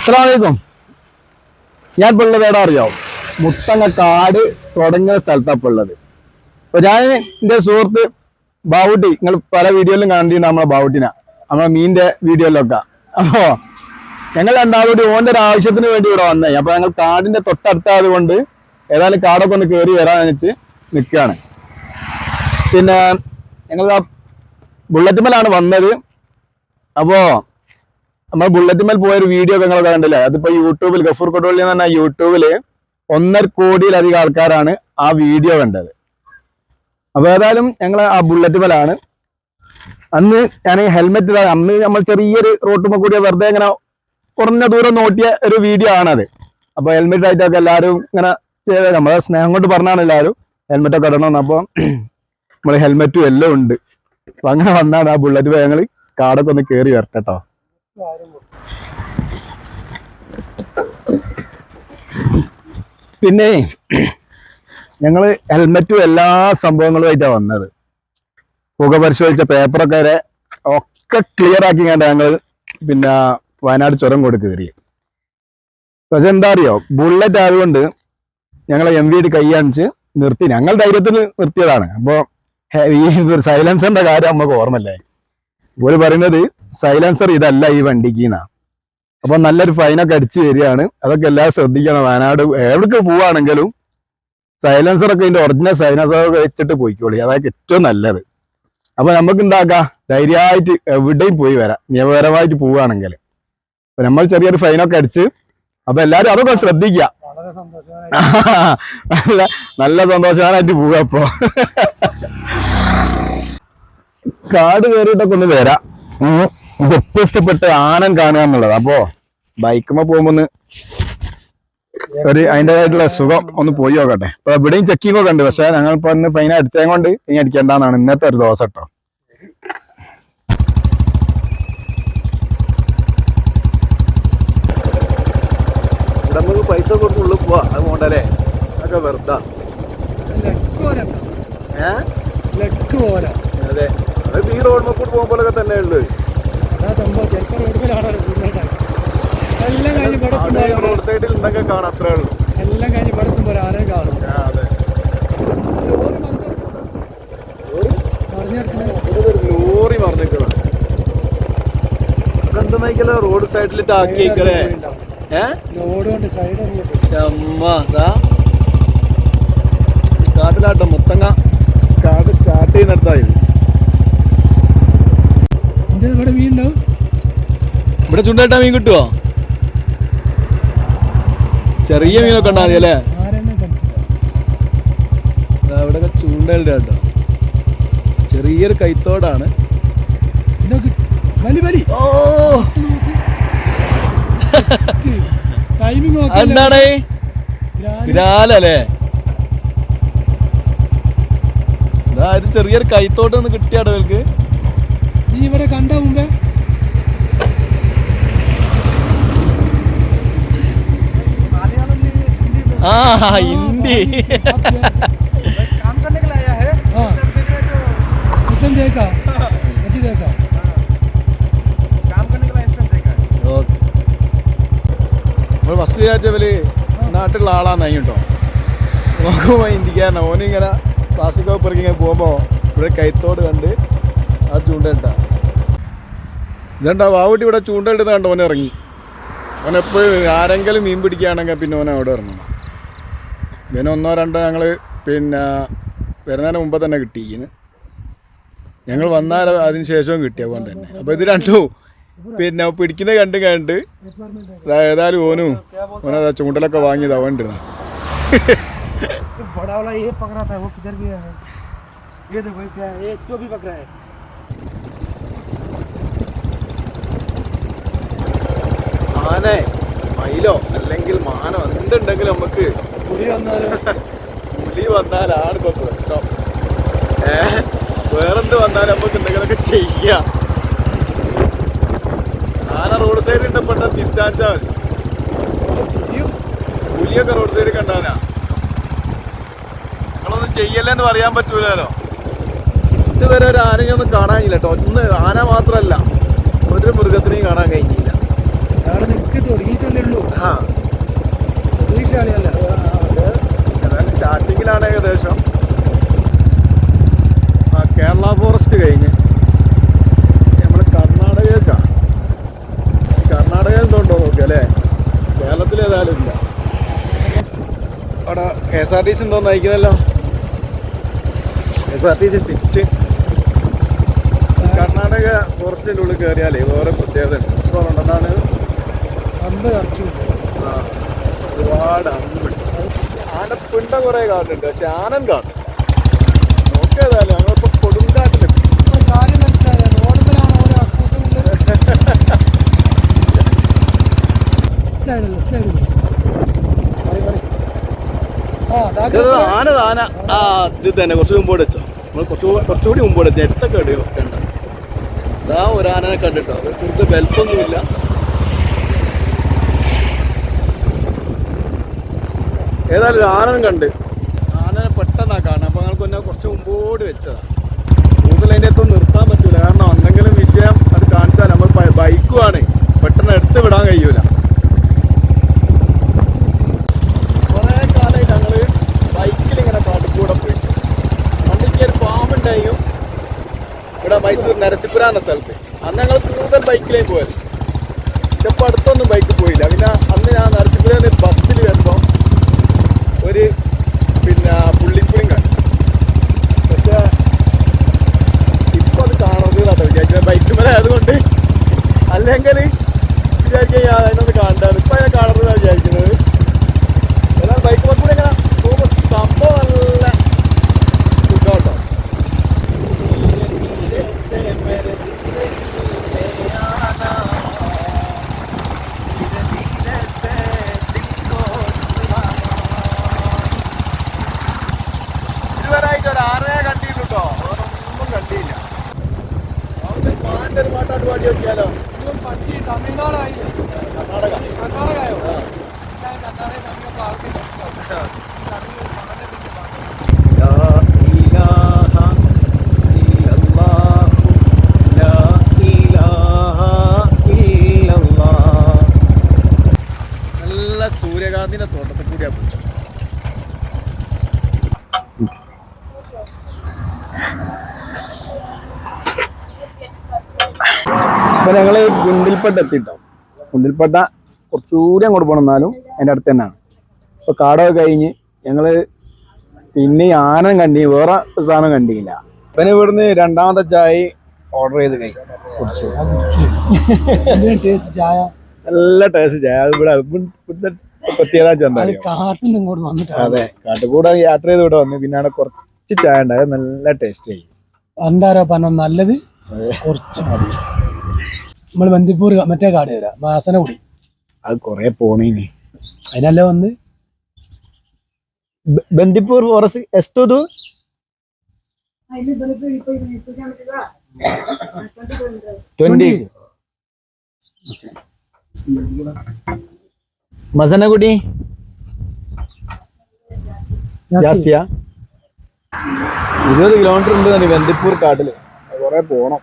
അസ്സലാമലൈക്കും. ഞാൻ പിള്ളത് എവിടെ അറിയാവും മുത്തങ്ങ കാട് തുടങ്ങുന്ന സ്ഥലത്താണ് പിള്ളത് അപ്പോൾ അപ്പൊ ഞാൻ എന്റെ സുഹൃത്ത് ബാവുട്ടി നിങ്ങൾ പല വീഡിയോയിലും കണ്ടിട്ടുണ്ട് നമ്മളെ ബാവുട്ടിനെ. നമ്മളെ മീനിന്റെ വീഡിയോയിലൊക്കെ. അപ്പോൾ ഞങ്ങൾ രണ്ടാമത് ഓന്റെ ഒരു ആവശ്യത്തിന് വേണ്ടി ഇവിടെ വന്നേ. അപ്പോൾ ഞങ്ങൾ കാടിന്റെ തൊട്ടടുത്തായത് കൊണ്ട് ഏതായാലും കാടൊക്കെ ഒന്ന് കയറി വരാൻ വെച്ച് നിൽക്കുകയാണ്. പിന്നെ ഞങ്ങൾ ആ ബുള്ളറ്റുമലാണ് വന്നത്. അപ്പോ നമ്മൾ ബുള്ളറ്റ് മേൽ പോയൊരു വീഡിയോ ഒക്കെ നിങ്ങൾ കണ്ടില്ലേ? അതിപ്പോ യൂട്യൂബിൽ ഗഫൂർ കൊട്ടോളി എന്ന് പറഞ്ഞാൽ യൂട്യൂബിൽ ഒന്നര കോടിയിലധികം ആൾക്കാരാണ് ആ വീഡിയോ കണ്ടത്. അപ്പൊ ഏതായാലും ഞങ്ങൾ ആ ബുള്ളറ്റ് മേലാണ് അന്ന് ഞാൻ ഹെൽമെറ്റ് അന്ന് നമ്മൾ ചെറിയൊരു റോട്ടുമ്മ കൂടിയ വെറുതെ ഇങ്ങനെ കുറഞ്ഞ ദൂരം നോട്ടിയ ഒരു വീഡിയോ ആണത്. അപ്പൊ ഹെൽമെറ്റ് ആയിട്ടൊക്കെ എല്ലാവരും ഇങ്ങനെ ചെയ്ത നമ്മളെ സ്നേഹം കൊണ്ട് പറഞ്ഞാണ് എല്ലാവരും ഹെൽമെറ്റ് ഒക്കെ ഇടണം അപ്പൊ നമ്മൾ ഹെൽമെറ്റും എല്ലാം ഉണ്ട്. അപ്പൊ അങ്ങനെ വന്നാണ് ആ ബുള്ളറ്റ് ഞങ്ങൾ കാടൊക്കെ ഒന്ന് കയറി വരട്ടെ കേട്ടോ പിന്നെ ഞങ്ങൾ ഹെൽമെറ്റും എല്ലാ സംഭവങ്ങളുമായിട്ടാണ് വന്നത്. പുക പരിശോധിച്ച പേപ്പറൊക്കെ വരെ ഒക്കെ ക്ലിയർ ആക്കി കണ്ട ഞങ്ങൾ പിന്നെ വയനാട് ചുരം കൊടുക്ക് കയറി. പക്ഷെ എന്താ അറിയോ? ബുള്ളറ്റ് ആയതുകൊണ്ട് ഞങ്ങൾ എം വി ഡി കൈയാണിച്ച് നിർത്തി. ഞങ്ങൾ ധൈര്യത്തിൽ നിർത്തിയതാണ്. അപ്പോ ഹെ- ഈ സൈലൻസറിന്റെ കാര്യം നമുക്ക് ഓർമ്മല്ലേ ഇവർ പറയുന്നത് സൈലൻസർ ഇതല്ല ഈ വണ്ടിക്ക് എന്നാ അപ്പൊ നല്ലൊരു ഫൈനൊക്കെ അടിച്ചു വരികയാണ്. അതൊക്കെ എല്ലാവരും ശ്രദ്ധിക്കണം. വയനാട് എവിടേക്ക് പോവാണെങ്കിലും സൈലൻസർ ഒക്കെ ഇതിന്റെ ഒറിജിനൽ സൈലൻസർ വെച്ചിട്ട് പോയിക്കോളി. അതായത് ഏറ്റവും നല്ലത്. അപ്പൊ നമുക്ക് എന്താക്കാം ധൈര്യമായിട്ട് എവിടെയും പോയി വരാം. നിയമപരമായിട്ട് പോവുകയാണെങ്കിൽ അപ്പൊ നമ്മൾ ചെറിയൊരു ഫൈനൊക്കെ അടിച്ച് അപ്പൊ എല്ലാരും അതൊക്കെ ശ്രദ്ധിക്കുക നല്ല നല്ല സന്തോഷവാനായിട്ട് പോവുക അപ്പൊ. കാട് കയറിയിട്ടൊക്കെ ഒന്ന് വരാം. ഏറ്റവും ഇഷ്ടപ്പെട്ട ആനം കാണുക എന്നുള്ളത്. അപ്പോ ബൈക്കുമ്പോ പോകുമ്പോ ഒന്ന് ഒരു അതിന്റെതായിട്ടുള്ള സുഖം ഒന്ന് പോയി നോക്കട്ടെ. അപ്പൊ ഇവിടെയും ചെക്കിംഗ് ഒക്കെ ഉണ്ട്. പക്ഷെ ഞങ്ങൾ ഇപ്പൊ ഇന്ന് ഫൈൻ അടിച്ചതും കൊണ്ട് ഇനി അടിക്കേണ്ടതാണ് ഇന്നത്തെ ഒരു ദിവസം കേട്ടോ നമുക്ക് പൈസ കൊടുത്ത് ഉള്ളിൽ പോവാ. അത് പോണ്ടല്ലേ? അതൊക്കെ വെറുതാ. അത്. ഈ റോഡ് മക്കൂട്ട് പോകുമ്പോഴൊക്കെ തന്നെ ഉള്ളു അതാ സംഭവം. ചിലപ്പോൾ റോഡിലാണ് എല്ലാം കഴിഞ്ഞ് പടത്തുമ്പോൾ റോഡ് സൈഡിൽ ഉണ്ടെങ്കിൽ കാണാം അത്രേ ഉള്ളൂ. എല്ലാം കഴിഞ്ഞ് പടത്തുമ്പോൾ ആരെയും കാണും. ലോറി റോഡ് സൈഡിലിട്ട് ആക്കിയേക്കണേ ഏ? ലോഡ് കൊണ്ട് സൈഡ് ഇറങ്ങിയിട്ട് അമ്മ ദാ കാട്ടിലാട്ടോ മുത്തങ്ങ കാട് സ്റ്റാർട്ട് ചെയ്യുന്നിടത്തായിരുന്നു ഇവിടെ ഉണ്ടാവും. ഇവിടെ ചുണ്ടായിട്ടാ മീൻ കിട്ടുവോ? ചെറിയ മീനൊക്കെ ഉണ്ടാകും അല്ലേ? ആരെന്നെ കണ്ടിട്ടില്ല. ഇവിടെ ചൂണ്ടകളുടെ കേട്ടോ. ചെറിയൊരു കൈത്തോടാണ്. എന്താണ് വിരാലല്ലേ? ഇതാ ഇത് ചെറിയൊരു കൈത്തോട്ട് ഒന്ന് കിട്ടിയാടോ ഇവർക്ക് നീ ഇവിടെ കണ്ട മുമ്പേ ആ ഹിന്ദി हाँ क्वेश्चन देखा अच्छी देखा ഓക്കെ നമ്മൾ ഫസ്റ്റ് വിചാരിച്ച ഇവര് നാട്ടിലുള്ള ആളാന്ന് കേട്ടോ നോക്കുമ്പോൾ ഹിന്ദിക്കാരനാ ഓനിങ്ങനെ പ്ലാസ്റ്റിക് കപ്പ് ഇറക്കി ഇങ്ങനെ പോകുമ്പോൾ ഇവിടെ കൈത്തോട് കണ്ട് ആ ചൂണ്ടയിട്ട ഇതെന്താ വാവുട്ടി ഇവിടെ ചൂണ്ടയിടുന്ന കണ്ട് ഓനെ ഇറങ്ങി ഓൻ എപ്പോഴും ആരെങ്കിലും മീൻ പിടിക്കുകയാണെങ്കിൽ പിന്നെ ഓനെ അവിടെ ഇറങ്ങണം പിന്നെ ഒന്നോ രണ്ടോ ഞങ്ങൾ പിന്നെ വരുന്നതിന് മുമ്പ് തന്നെ കിട്ടിയിരിക്കുന്നു ഞങ്ങൾ വന്നാൽ അതിന് ശേഷവും കിട്ടി അതുകൊണ്ട് തന്നെ അപ്പോൾ ഇത് രണ്ടും പിന്നെ പിടിക്കുന്നത് കണ്ട് കണ്ട് ദാ ഏതായാലും ഓനും ഓനതാ ചൂണ്ടലൊക്കെ വാങ്ങിയത് അവണ്ടിരുന്ന तो बड़ा वाला ये पकड़ा था वो किधर गया है ये देखो क्या है ये इसको भी पकड़ा है ആനെ മയിലോ അല്ലെങ്കിൽ മാനോ എന്തുണ്ടെങ്കിലും നമുക്ക് പുലി വന്നാലും? പുലി വന്നാലാണ് ഇപ്പൊ പ്രശ്നം. ഏ വേറെന്ത് വന്നാലും നമുക്ക് എന്തെങ്കിലുമൊക്കെ ചെയ്യാം. ആന റോഡ് സൈഡിൽ ഇഷ്ടപ്പെട്ട തിരിച്ചാച്ചാൽ പുലിയും പുലിയൊക്കെ റോഡ് സൈഡിൽ കണ്ടാനാ നിങ്ങളൊന്നും ചെയ്യല്ലെന്ന് പറയാൻ പറ്റൂലല്ലോ ഇതുവരെ ഒരു ആനയൊന്നും കാണാനില്ല കേട്ടോ. ഒന്ന് ആന മാത്രമല്ല ഒരു മൃഗത്തിനെയും കാണാൻ കഴിഞ്ഞില്ല. അവിടെ നിൽക്ക് തുടങ്ങിയിട്ടല്ലേ ഉള്ളൂ. ആ. പ്രതീക്ഷ കളിയല്ല. ഏതായാലും സ്റ്റാർട്ടിങ്ങിലാണ് ഏകദേശം. ആ കേരള ഫോറസ്റ്റ് കഴിഞ്ഞ് നമ്മൾ കർണാടകയ്ക്കാണ് കർണാടകയിൽ നിന്നുണ്ടോ നോക്കുക അല്ലേ? കേരളത്തിൽ ഏതായാലും ഇല്ല. അവിടെ K S R T C എന്തോ നയിക്കുന്നല്ലോ. K S R T C Swift. Karnataka ഫോറസ്റ്റിന്റെ ഉള്ളിൽ കയറിയാലേ വേറെ പ്രത്യേകത ഉണ്ടെന്നാണ് അമ്പ് കറച്ചു ആ, ഒരുപാട് അമ്പുണ്ട് ആനപ്പിണ്ട കുറെ കാണുന്നുണ്ട് പക്ഷെ ആനൻ കാണും നോക്കിയതായാലും ഞങ്ങളിപ്പോ കൊടുങ്കാട്ടിലെത്തി കാര്യം മനസ്സിലായ? റോഡിലാണ് ഓരോ അക്കൂസുള്ളത് സൈഡില്ല സൈഡില്ല ആ ഇത് ആന ആന. ആ ഇത് തന്നെ കുറച്ച് മുമ്പോട്ട് വെച്ചോ. നമ്മൾ കുറച്ച് കുറച്ചുകൂടി മുമ്പോട്ട് വെച്ചോ. എടുത്തൊക്കെ എടുക്കണ്ട കണ്ട ഇതാ ഒരു ആനനെ കണ്ടിട്ടോ കൂടുതൽ ബെൽറ്റൊന്നുമില്ല. ഏതായാലും ഒരു ആനനും കണ്ട്. ആനനെ പെട്ടെന്നാ കാണുന്നത് അപ്പൊ ഞങ്ങൾക്ക് കുറച്ച് മുമ്പോട്ട് വെച്ചതാ കൂടുതൽ അതിന്റെ അടുത്ത് നിർത്താൻ പറ്റൂല കാരണം എന്തെങ്കിലും വിഷയം അത് കാണിച്ചാൽ നമ്മൾ ബൈക്കുമാണ് പെട്ടെന്ന് എടുത്ത് വിടാൻ കഴിയൂല കുറേ കാലമായി ഞങ്ങൾ ബൈക്കിൽ ഇങ്ങനെ കാട്ടിക്കൂടെ പോയി പണ്ടിക്ക് ഒരു പാമ്പുണ്ടായും ഇവിടെ മൈസൂർ സ്ഥലത്ത്. അന്ന് ഞങ്ങൾ കൂടുതൽ ബൈക്കിലേ പോയത്. ചിലപ്പോൾ അടുത്തൊന്നും ബൈക്ക് പോയില്ല. പിന്നെ അന്ന് ഞാൻ നിന്ന് ബസ്സിൽ വരുമ്പോൾ ഒരു പിന്നെ പുള്ളിപ്പുളിയും കണ്ടു. പക്ഷെ ഇപ്പോൾ അത് കാണുന്നത് കേട്ടോ വിചാരിച്ചത് ബൈക്ക് മേലെ ആയതുകൊണ്ട്. അല്ലെങ്കിൽ വിചാരിക്കാൻ ഞാൻ അതിനൊന്ന് കാണണ്ടാണ് ഇപ്പം അതിനെ കാണുന്നതാണ് വിചാരിക്കുന്നത് എന്നാൽ ബൈക്ക് കൂടെ ഇങ്ങനെ പോകുമ്പോൾ സംഭവം നല്ല സുഖാട്ടോ ഇതുവരായിട്ട് ഒരു ആറേ കണ്ടില്ലു കേട്ടോ ഒന്നും കണ്ടില്ല അവിടെ മാന്റെ പാട്ടാട്ട് പച്ചി തമിഴ്നാടായി. കർണാടക. കർണാടകയോ? ഞാൻ കർണാടക തമിഴൊക്കെ ആൾക്കാർ അപ്പൊ ഞങ്ങൾ ഗുണ്ടിൽപ്പെട്ട എത്തിട്ടോ ഗുണ്ടിൽപ്പെട്ട കുറച്ചുകൂടി അങ്ങോട്ട് പോകണം എന്നാലും അതിന്റെ അടുത്ത് തന്നെയാണ്. അപ്പൊ കാടൊക്കെ കഴിഞ്ഞ് ഞങ്ങൾ പിന്നെ ആനം കണ്ടി വേറെ സാധനം കണ്ടില്ല. പിന്നെ ഇവിടുന്ന് രണ്ടാമത്തെ ചായ ഓർഡർ ചെയ്ത് കഴി. കുടിച്ചു. നല്ല ടേസ്റ്റ് ചായ. അത് ഇവിടെ ഇവിടുത്തെ പ്രത്യേകത ചെന്താ കാട്ടിൽ നിന്ന് ഇങ്ങോട്ട് അതെ. കാട്ടുകൂടെ യാത്ര ചെയ്ത് ഇവിടെ വന്നു പിന്നെ അവിടെ കുറച്ച് ചായ ഉണ്ടായത് നല്ല ടേസ്റ്റ് ആയി. എന്താരോ പറഞ്ഞ നല്ലത് കുറച്ച് മതി. നമ്മൾ ബന്ദിപ്പൂർ മറ്റേ കാട് വരാം വാസനകുടി അത് കൊറേ പോണേനി. അതിനല്ല വന്ന്? ബന്ദിപ്പൂർ ഫോറസ്റ്റ് എസ്തു ട്വന്റി. മസനഗുടി ജാസ്തിയാ? ഇരുപത് കിലോമീറ്റർ ഉണ്ട് തന്നെ ബന്ദിപ്പൂർ കാട്ടിൽ. കുറെ പോണം.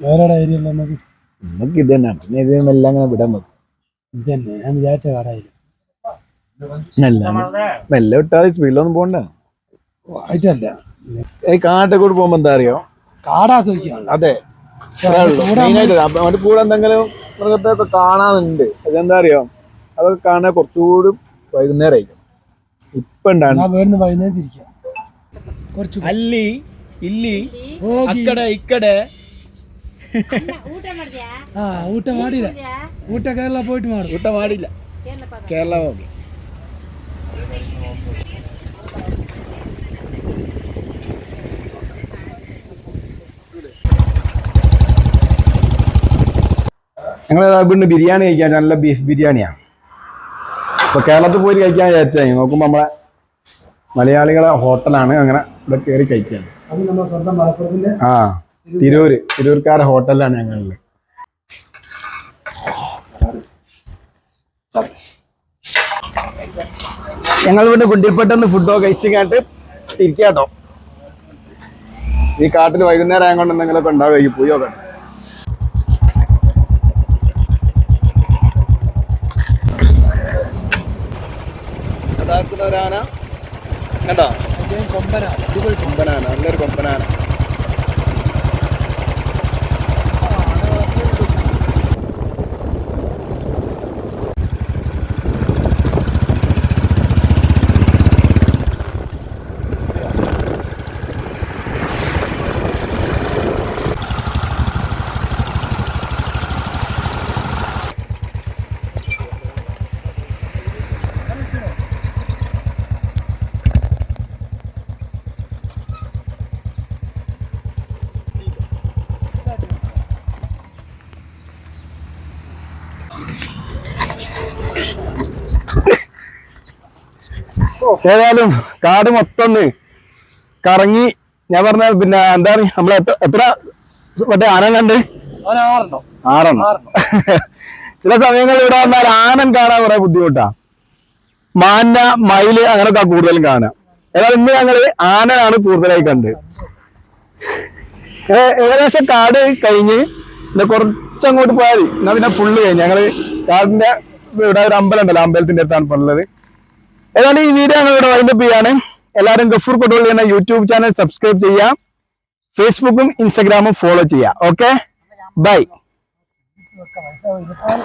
വേറെ ഡയറി അല്ല നമുക്ക്? നമുക്ക് ഇത് തന്നെ. പിന്നെ ഇത് എല്ലാം അങ്ങനെ വിടാൻ മതി ഇത് തന്നെ. ഞാൻ വിചാരിച്ച കാടായില്ല മെല്ലെ വിട്ടാതെ സ്പീഡിലൊന്നും പോണ്ട. ആയിട്ടല്ല. ഈ കാട്ടെ കൂടെ പോകുമ്പോ എന്താ അറിയോ? കാടാസ്വദിക്കാണ് അതെ. അവന്റെ കൂടെ എന്തെങ്കിലും മൃഗത്തെ ഒക്കെ കാണാനുണ്ട് അതെന്താ അറിയോ? അതൊക്കെ കാണാൻ കുറച്ചുകൂടി വൈകുന്നേരം ആയിരിക്കും ഇപ്പൊ ഉണ്ടാകും വൈകുന്നേരം തിരിക്കാം അല്ലി ഇല്ലി അക്കടെ ഇക്കടെ ಅಕ್ಕಡೆ ಇಕ್ಕಡೆ ಊಟ ಮಾಡಿದ್ಯಾ ആ ಊಟ ಮಾಡಿಲ್ಲ ಊಟ ಕೇರಳ പോയിട്ട് മാറും ಊಟ ಮಾಡಿಲ್ಲ ಕೇರಳ ಹೋಗಿ ഞങ്ങൾ ഇവിടുന്ന് ബിരിയാണി കഴിക്കാൻ നല്ല ബീഫ് ബിരിയാണിയാ ഇപ്പൊ കേരളത്തിൽ പോയി കഴിക്കാൻ വിചാരിച്ചായി നോക്കുമ്പോ നമ്മളെ മലയാളികളെ ഹോട്ടലാണ് അങ്ങനെ ഇവിടെ കയറി കഴിക്കാൻ അത് നമ്മുടെ സ്വന്തം മലപ്പുറത്തിന്റെ ആ തിരൂര്. തിരൂർക്കാർ ഹോട്ടലാണ് ഞങ്ങളിൽ ഞങ്ങൾ ഇവിടെ കുണ്ടിൽപ്പെട്ടെന്ന് ഫുഡോ കഴിച്ചു കേട്ട് തിരിക്കാട്ടോ ഈ കാട്ടിൽ വൈകുന്നേരം ആയതുകൊണ്ട് എന്തെങ്കിലുമൊക്കെ ഉണ്ടാവുമായിരിക്കും പോയി നോക്കാം യഥാർത്ഥത്തിൽ ഒരാന. കണ്ടോ? കൊമ്പനാണ് കൊമ്പനാണ്. നല്ലൊരു കൊമ്പനാണ്. ഏതായാലും കാട് മൊത്തം കറങ്ങി ഞാൻ പറഞ്ഞ പിന്നെ എന്താ പറയുക നമ്മളെ എത്ര മറ്റേ ആന കണ്ട്? ആറെണ്ണം. ചില സമയങ്ങളിൽ ഇവിടെ വന്നാൽ ആനം കാണാൻ കുറെ ബുദ്ധിമുട്ടാ. മാന മയിൽ അങ്ങനൊക്കെ കൂടുതലും കാണാം. ഏതായാലും ഇന്ന് ഞങ്ങൾ ആനയാണ് കൂടുതലായി കണ്ട്. ഏകദേശം കാട് കഴിഞ്ഞ് പിന്നെ കുറച്ചങ്ങോട്ട് പോയാൽ എന്നാ പിന്നെ ഫുള്ള് കഴിഞ്ഞ്. ഞങ്ങൾ കാടിന്റെ ഇവിടെ ഒരു അമ്പലം ഉണ്ടല്ലോ അമ്പലത്തിന്റെ അടുത്താണ് ഇപ്പൊ ഏതായാലും ഈ വീഡിയോ ആണ് ഇവിടെ വൈൻഡപ്പ് ചെയ്യാണ്. എല്ലാവരും ഗഫൂർ കൊട്ടുള്ളി എന്ന യൂട്യൂബ് ചാനൽ സബ്സ്ക്രൈബ് ചെയ്യാം ഫേസ്ബുക്കും ഇൻസ്റ്റാഗ്രാമും ഫോളോ ചെയ്യാം ഓക്കെ ബൈ വെക്കാം